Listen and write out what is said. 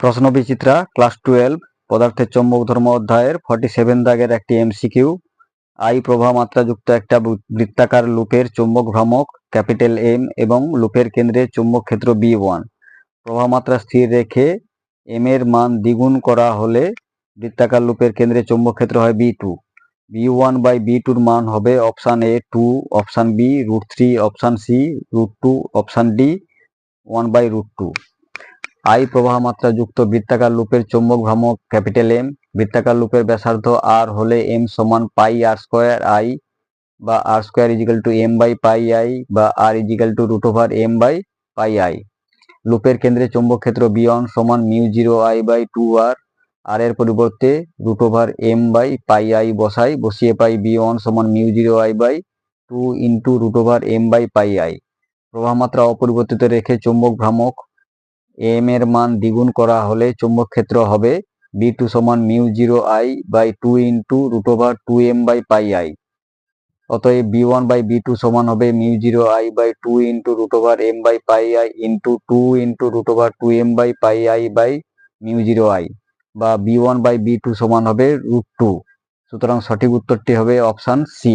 প্রশ্ন বিচিত্রা class twelve, পদার্থের চৌম্বক ধর্ম অধ্যায়ের ফর্টি সেভেন দাগের একটি এমসিকিউ, আই প্রভা মাত্রাযুক্ত একটা বৃত্তাকার লুপের চৌম্বক ভ্রামক, ক্যাপিটাল এম এবং লুপের কেন্দ্রে চৌম্বক ক্ষেত্র বি ওয়ান প্রবাহ মাত্রা স্থির রেখে এম এর মান দ্বিগুণ করা হলে বৃত্তাকার লুপের কেন্দ্রে চৌম্বক ক্ষেত্র হয় B two B one by B টুর মান হবে option A two option B root three, option C root two, option D one by root two. I প্রবাহ মাত্রা যুক্ত বৃত্তাকার লুপের চৌম্বক ভ্রামক ক্যাপিটাল এম বৃত্তাকার লুপের ব্যাসার্ধ আর হলে এম সমান পাই আর স্কোয়ার আই বা R square equal to M by pi I বা R equal to root over M by pi I লুপের কেন্দ্রে চৌম্বক ক্ষেত্র বিয়ন সমান mu zero I by two R R এর পরিবর্তে root over M by pi I বসাই, বসিয়ে পাই বি ওয়ান সমান mu zero I by two into root over M by pi I প্রবাহ মাত্রা অপরিবর্তিত রেখে চৌম্বক ভ্রামক এম এর মান দ্বিগুণ করা হলে চৌম্বক ক্ষেত্র হবে বি টু সমান mu zero I by two into root over two M by pi I অতএব B one by B two সমান হবে mu zero I by two into root over M by pi I into two into root over two M by pi I by mu zero I বা B one by B two সমান হবে root two সুতরাং সঠিক উত্তরটি হবে option C